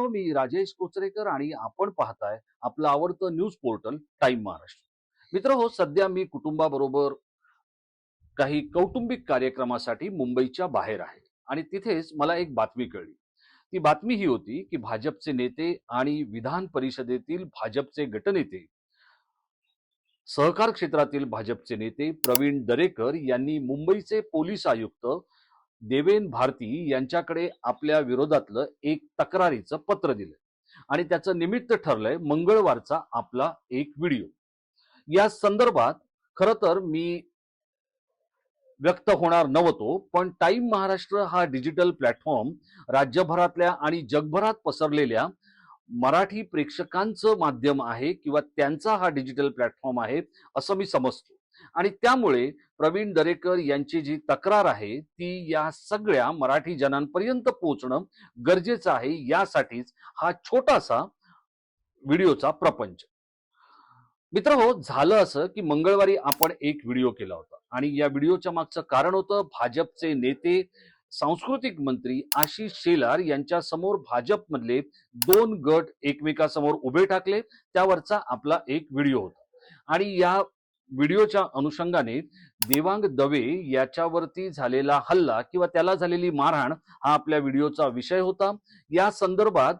नमस्कार मी राजेश कोचरेकर आणि आपण पाहताय आपलं आवडतं न्यूज पोर्टल टाइम महाराष्ट्र. मित्र हो सध्या मी कुटुंबाबरोबर काही कौटुंबिक कार्यक्रमासाठी मुंबईच्या बाहेर आहे आणि तिथेच मला एक बातमी कळली. ती बातमी ही होती की भाजपचे नेते आणि विधान परिषदेतील भाजपचे गटनेते सहकार क्षेत्रातील भाजपचे नेते प्रवीण दरेकर यांनी मुंबईचे पोलीस आयुक्त देवेन भारती यांच्याकडे आपल्या विरोधातलं एक तक्रारीचं पत्र दिलं आणि त्याचं निमित्त ठरलंय मंगळवारचा आपला एक व्हिडिओ. या संदर्भात खरं तर मी व्यक्त होणार नव्हतो पण टाइम महाराष्ट्र हा डिजिटल प्लॅटफॉर्म राज्यभरातल्या आणि जगभरात पसरलेल्या मराठी प्रेक्षकांचं माध्यम आहे किंवा त्यांचा हा डिजिटल प्लॅटफॉर्म आहे असं मी समजतो. आणि त्यामुळे प्रवीण दरेकर यांची जी तक्रार आहे ती या सगळ्या मराठी जनांपर्यंत पोहोचणं गरजेचं आहे. यासाठीच हा छोटासा व्हिडिओचा प्रपंच. मित्र हो झालं असं की मंगळवारी आपण एक व्हिडिओ केला होता आणि या व्हिडिओच्या मागचं कारण होतं भाजपचे नेते सांस्कृतिक मंत्री आशिष शेलार यांच्या समोर भाजपमधले दोन गट एकमेकासमोर उभे ठाकले. त्यावरचा आपला एक व्हिडिओ होता. आणि या व्हिडिओच्या अनुषंगाने देवांग दवे याच्यावरती झालेला हल्ला किंवा त्याला झालेली मारहाण हा आपल्या व्हिडिओचा विषय होता. या संदर्भात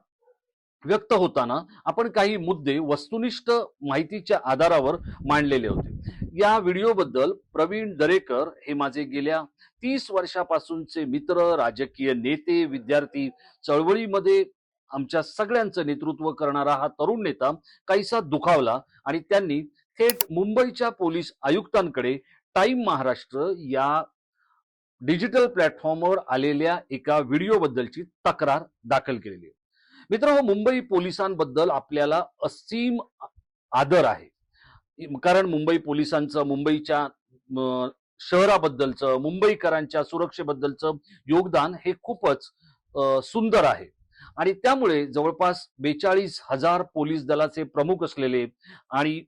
व्यक्त होताना आपण काही मुद्दे वस्तुनिष्ठ माहितीच्या आधारावर मांडलेले होते. या व्हिडिओबद्दल प्रवीण दरेकर हे माझे गेल्या तीस वर्षापासूनचे मित्र राजकीय नेते विद्यार्थी चळवळीमध्ये आमच्या सगळ्यांचं नेतृत्व करणारा हा तरुण नेता काहीसा दुखावला आणि त्यांनी थेट मुंबईच्या पोलीस आयुक्तांकडे टाइम महाराष्ट्र या डिजिटल प्लॅटफॉर्मवर आलेल्या एका व्हिडिओबद्दलची तक्रार दाखल केलेली आहे. मित्र हो मुंबई पोलिसांबद्दल आपल्याला असीम आदर आहे. कारण मुंबई पोलिसांचं मुंबईच्या शहराबद्दलचं मुंबईकरांच्या सुरक्षेबद्दलचं योगदान हे खूपच सुंदर आहे. आणि त्यामुळे जवळपास बेचाळीस हजार पोलीस दलाचे प्रमुख असलेले आणि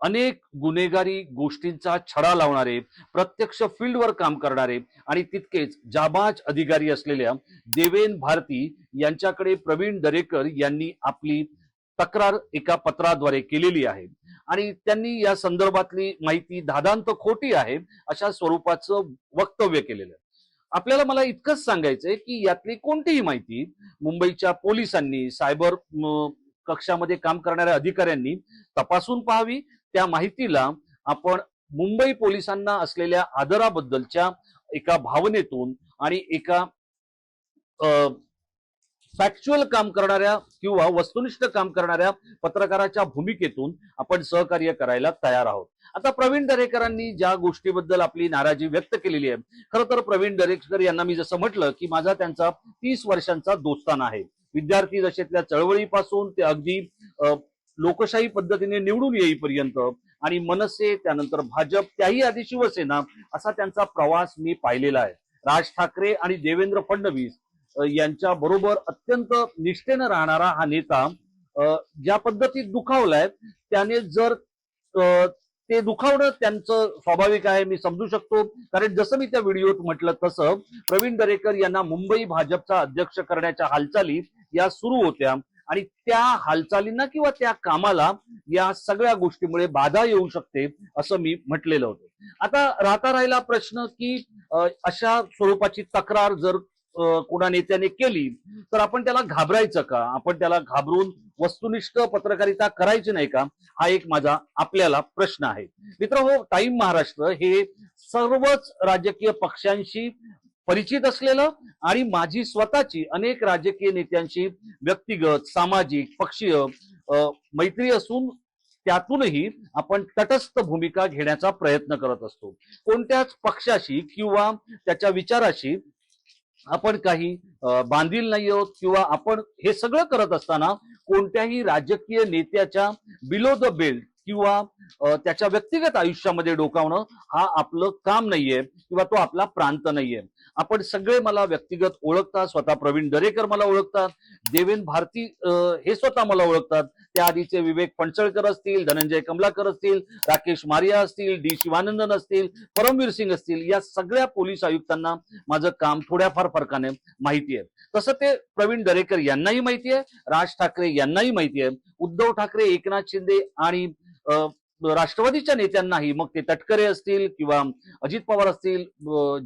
अनेक गुन्हेगारी गोष्टींचा छडा लावणारे प्रत्यक्ष फील्डवर काम करणारे आणि तितकेच जाबाज अधिकारी असलेल्या देवेन भारती यांच्याकडे प्रवीण दरेकर यांनी आपली तक्रार एका पत्राद्वारे केलेली आहे. आणि त्यांनी या संदर्भातली माहिती दादांत खोटी आहे अशा स्वरूपाचं वक्तव्य केलेलं आहे. आपल्याला मला इतकंच सांगायचंय की यातली कोणतीही माहिती मुंबईच्या पोलिसांनी सायबर कक्षामध्ये काम करणाऱ्या अधिकाऱ्यांनी तपासून पाहावी त्या माहितीला आपण मुंबई पोलिसांना असलेल्या आदराबद्दलच्या एका भावनेतून आणि एका फॅक्च्युअल काम करणाऱ्या किंवा वस्तुनिष्ठ काम करणाऱ्या पत्रकाराच्या भूमिकेतून आपण सहकार्य करायला तयार आहोत. आता प्रवीण दरेकरांनी ज्या गोष्टीबद्दल आपली नाराजी व्यक्त केलेली आहे खरं तर प्रवीण दरेकर यांना मी जसं म्हटलं की माझा त्यांचा तीस वर्षांचा दोस्ताना आहे. विद्यार्थी दशेतल्या चळवळीपासून ते अगदी लोकशाही पद्धतीने निवडून येईपर्यंत आणि मनसे त्यानंतर भाजप त्याही आधी शिवसेना असा त्यांचा प्रवास मी पाहिलेला आहे. राज ठाकरे आणि देवेंद्र फडणवीस यांच्या बरोबर अत्यंत निष्ठेनं राहणारा हा नेता ज्या पद्धतीत दुखावलाय त्याने जर ते दुखावणं त्यांचं स्वाभाविक आहे मी समजू शकतो. कारण जसं मी त्या व्हिडिओत म्हटलं तसं प्रवीण दरेकर यांना मुंबई भाजपचा अध्यक्ष करण्याच्या हालचाली या सुरू होत्या. आणि त्या हालचालींना किंवा त्या कामाला या सगळ्या गोष्टीमुळे बाधा येऊ शकते असं मी म्हटलेलं होतं. आता राहता राहिला प्रश्न की अशा स्वरूपाची तक्रार जर कोणा नेत्याने केली तर आपण त्याला घाबरायचं का? आपण त्याला घाबरून वस्तुनिष्ठ पत्रकारिता करायची नाही का? हा एक माझा आपल्याला प्रश्न आहे. मित्र हो टाइम महाराष्ट्र हे सर्वच राजकीय पक्षांशी परिचित असलेलं आणि माझी स्वतःची अनेक राजकीय नेत्यांशी व्यक्तिगत सामाजिक पक्षीय मैत्री असून त्यातूनही आपण तटस्थ भूमिका घेण्याचा प्रयत्न करत असतो. कोणत्याच पक्षाशी किंवा त्याच्या विचाराशी आपण काही बांधील नाही आहोत किंवा आपण हे सगळं करत असताना कोणत्याही राजकीय नेत्याच्या बिलो द बेल्ट किंवा त्याच्या व्यक्तिगत आयुष्यामध्ये डोकावणं हा आपलं काम नाहीये किंवा तो आपला प्रांत नाहीये. आपण सगळे मला व्यक्तिगत ओळखतात स्वतः प्रवीण दरेकर मला ओळखतात देवेन भारती अं, हे स्वतः मला ओळखतात. त्या आधीचे विवेक पणसळकर असतील धनंजय कमलाकर असतील राकेश मारिया असतील डी शिवानंदन असतील परमवीर सिंग असतील या सगळ्या पोलीस आयुक्तांना माझं काम थोड्याफार फरकाने माहिती आहे तसं ते प्रवीण दरेकर यांनाही माहिती आहे राज ठाकरे यांनाही माहिती आहे उद्धव ठाकरे एकनाथ शिंदे आणि राष्ट्रवादीच्या नेत्यांनाही मग ते तटकरे असतील किंवा अजित पवार असतील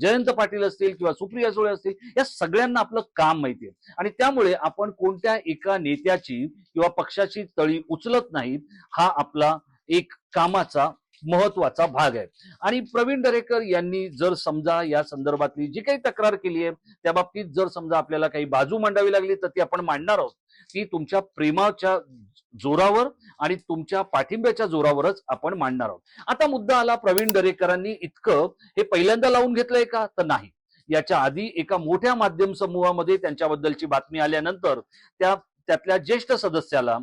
जयंत पाटील असतील किंवा सुप्रिया सुळे असतील या सगळ्यांना आपलं काम माहिती आहे. आणि त्यामुळे आपण कोणत्या एका नेत्याची किंवा पक्षाची तळी उचलत नाही हा आपला एक कामाचा महत्त्वाचा भाग आहे. आणि प्रवीण दरेकर यांनी जर समजा या संदर्भातली जी काही तक्रार केली आहे त्या बाबतीत जर समजा आपल्याला काही बाजू मांडावी लागली तर ती आपण मांडणार आहोत. ती तुमच्या प्रेमाच्या जोरावर आणि तुमच्या पाठिंब्याच्या जोरावरच आपण मांडणार आहोत. आता मुद्दा आला प्रवीण दरेकरांनी इतकं हे पहिल्यांदा लावून घेतलंय का? तर नाही. याच्या आधी एका मोठ्या माध्यम समूहामध्ये त्यांच्याबद्दलची बातमी आल्यानंतर त्या त्यातल्या ज्येष्ठ सदस्याला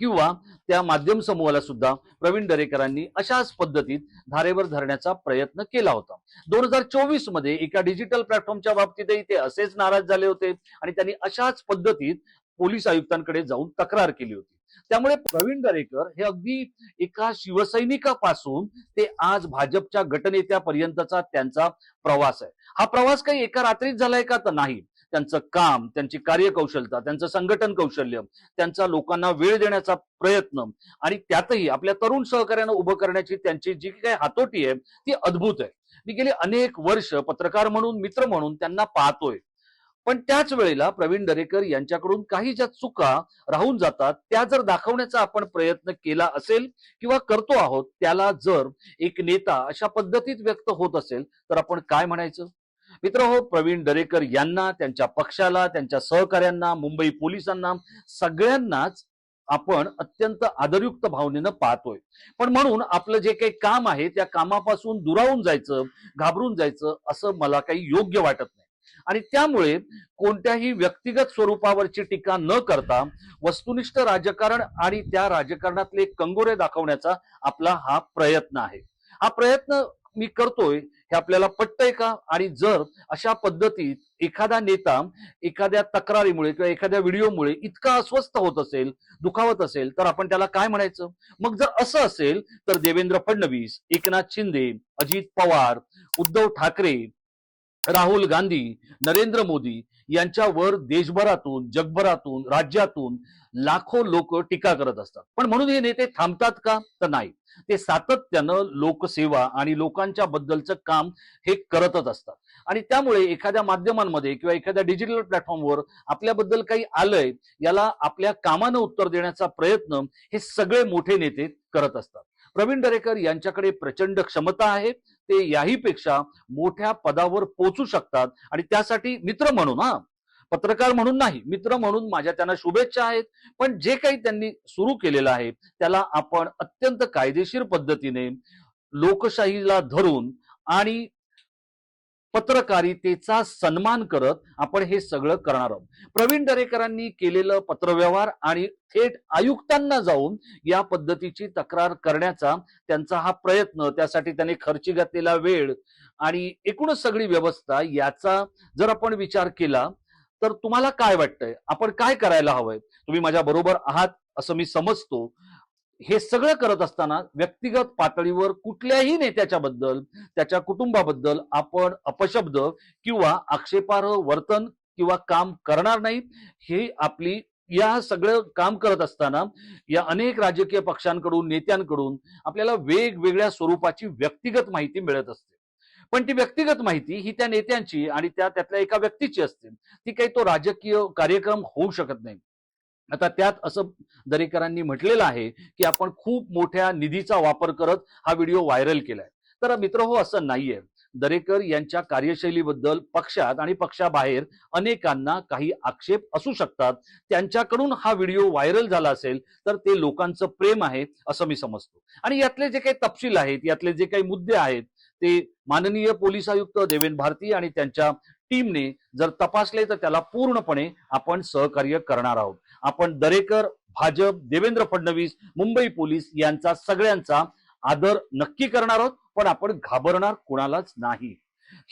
किंवा त्या माध्यम समूहाला सुद्धा प्रवीण दरेकरांनी अशाच पद्धतीत धारेवर धरण्याचा प्रयत्न केला होता. दोन हजार चोवीसमध्ये एका डिजिटल प्लॅटफॉर्मच्या बाबतीतही ते असेच नाराज झाले होते आणि त्यांनी अशाच पद्धतीत पोलीस आयुक्तांकडे जाऊन तक्रार केली होती. त्यामुळे प्रवीण दरेकर हे अगदी एका शिवसैनिकापासून ते आज भाजपच्या गटनेत्यापर्यंतचा त्यांचा प्रवास आहे. हा प्रवास काही एका रात्रीत झालाय का तर नाही. त्यांचं काम त्यांची कार्यकौशलता त्यांचं संघटन कौशल्य त्यांचा लोकांना वेळ देण्याचा प्रयत्न आणि त्यातही आपल्या तरुण सहकार्यानं उभं करण्याची त्यांची जी काही हातोटी आहे ती अद्भुत आहे. मी गेली अनेक वर्ष पत्रकार म्हणून मित्र म्हणून त्यांना पाहतोय. पण त्याच वेळेला प्रवीण दरेकर यांच्याकडून काही ज्या चुका राहून जातात त्या जर दाखवण्याचा आपण प्रयत्न केला असेल किंवा करतो आहोत त्याला जर एक नेता अशा पद्धतीत व्यक्त होत असेल तर आपण काय म्हणायचं? मित्र हो प्रवीण दरेकर यांना त्यांच्या पक्षाला त्यांच्या सहकाऱ्यांना मुंबई पोलिसांना सगळ्यांनाच आपण अत्यंत आदरयुक्त भावनेनं पाहतोय. पण म्हणून आपलं जे काही काम आहे त्या कामापासून दुरावून जायचं घाबरून जायचं असं मला काही योग्य वाटत नाही. आणि त्यामुळे कोणत्याही व्यक्तिगत स्वरूपावरची टीका न करता वस्तुनिष्ठ राजकारण आणि त्या राजकारणातले कंगोरे दाखवण्याचा आपला हा प्रयत्न आहे. हा प्रयत्न मी करतोय हे आपल्याला पटतंय का? आणि जर अशा पद्धतीत एखादा नेता एखाद्या तक्रारीमुळे किंवा एखाद्या व्हिडिओमुळे इतका अस्वस्थ होत असेल दुखावत असेल तर आपण त्याला काय म्हणायचं? मग जर असं असेल तर देवेंद्र फडणवीस एकनाथ शिंदे अजित पवार उद्धव ठाकरे राहुल गांधी नरेंद्र मोदी यांच्यावर देशभरातून जगभरातून राज्यातून लाखो लोक टीका करत असतात. पण म्हणून हे नेते थांबतात का? तर नाही. ते सातत्यानं लोकसेवा आणि लोकांच्या बद्दलचं काम हे करतच असतात. आणि त्यामुळे एखाद्या माध्यमांमध्ये किंवा एखाद्या डिजिटल प्लॅटफॉर्मवर आपल्याबद्दल काही आलंय याला आपल्या कामानं उत्तर देण्याचा प्रयत्न हे सगळे मोठे नेते करत असतात. प्रवीण दरेकर यांच्याकडे प्रचंड क्षमता आहे. ते याहीपेक्षा मोठ्या पदावर पोचू शकतात. आणि त्यासाठी मित्र म्हणून हा. पत्रकार म्हणून नाही मित्र म्हणून माझ्या त्यांना शुभेच्छा आहेत. पण जे काही त्यांनी सुरू केलेलं आहे त्याला आपण अत्यंत कायदेशीर पद्धतीने लोकशाहीला धरून आणि पत्रकारितेचा सन्मान करत आपण हे सगळं करणार आहोत. प्रवीण दरेकरांनी केलेलं पत्रव्यवहार आणि थेट आयुक्तांना जाऊन या पद्धतीची तक्रार करण्याचा त्यांचा हा प्रयत्न त्यासाठी त्यांनी खर्ची घातलेला वेळ आणि एकूणच सगळी व्यवस्था याचा जर आपण विचार केला तर तुम्हाला काय वाटतंय? आपण काय करायला हवंय? तुम्ही माझ्या बरोबर आहात असं मी समजतो. हे सगळं करत असताना व्यक्तिगत पातळीवर कुठल्याही नेत्याच्या बद्दल त्याच्या कुटुंबाबद्दल आपण अपशब्द किंवा आक्षेपार्ह वर्तन किंवा काम करणार नाही हे आपली या सगळं काम करत असताना या अनेक राजकीय पक्षांकडून नेत्यांकडून आपल्याला वेगवेगळ्या स्वरूपाची व्यक्तिगत माहिती मिळत असते. पण ती व्यक्तिगत माहिती ही त्या नेत्यांची आणि त्या त्यातल्या एका व्यक्तीची असते. ती काही तो राजकीय कार्यक्रम होऊ शकत नाही. आता त्यात असं दरेकरांनी म्हटलेलं आहे की आपण खूप मोठ्या निधीचा वापर करत हा व्हिडिओ व्हायरल केलाय. तर मित्र हो असं नाहीये. दरेकर यांच्या कार्यशैलीबद्दल पक्षात आणि पक्षाबाहेर अनेकांना काही आक्षेप असू शकतात. त्यांच्याकडून हा व्हिडिओ व्हायरल झाला असेल तर ते लोकांचं प्रेम आहे असं मी समजतो. आणि यातले जे काही तपशील आहेत यातले जे काही मुद्दे आहेत ते माननीय पोलीस आयुक्त देवेंद्र भारती आणि त्यांच्या टीमने जर तपासले तर त्याला पूर्णपणे आपण सहकार्य करणार आहोत. आपण दरेकर भाजप देवेंद्र फडणवीस मुंबई पोलीस यांचा सगळ्यांचा आदर नक्की करणार आहोत पण आपण घाबरणार कुणालाच नाही.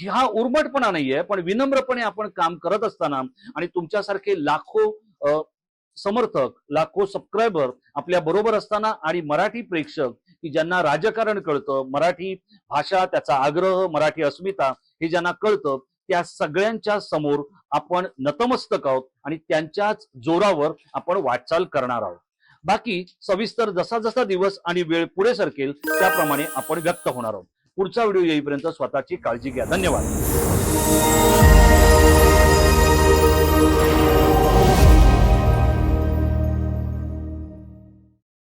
हा उर्मटपणा नाहीये पण विनम्रपणे आपण काम करत असताना आणि तुमच्यासारखे लाखो समर्थक लाखो सबस्क्रायबर आपल्या बरोबर असताना आणि मराठी प्रेक्षक की ज्यांना राजकारण कळतं मराठी भाषा त्याचा आग्रह मराठी अस्मिता हे ज्यांना कळतं त्या सगळ्यांच्या समोर आपण नतमस्तक आहोत आणि त्यांच्याच जोरावर आपण वाटचाल करणार आहोत. बाकी सविस्तर जसा जसा दिवस आणि वेळ पुढे सरकेल त्याप्रमाणे आपण व्यक्त होणार आहोत. पुढचा व्हिडिओ येईपर्यंत स्वतःची काळजी घ्या. धन्यवाद.